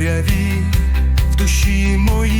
темряві в душі моїй.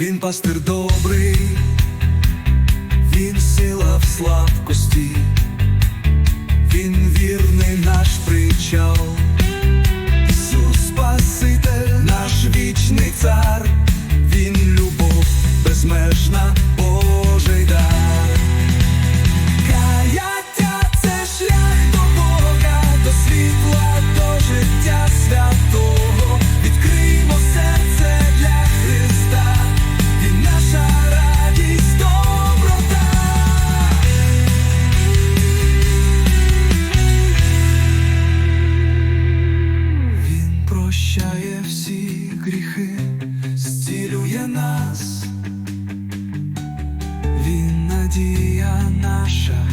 він пастир добрий, він сила в славку. гріхи зцілює нас, він надія наша.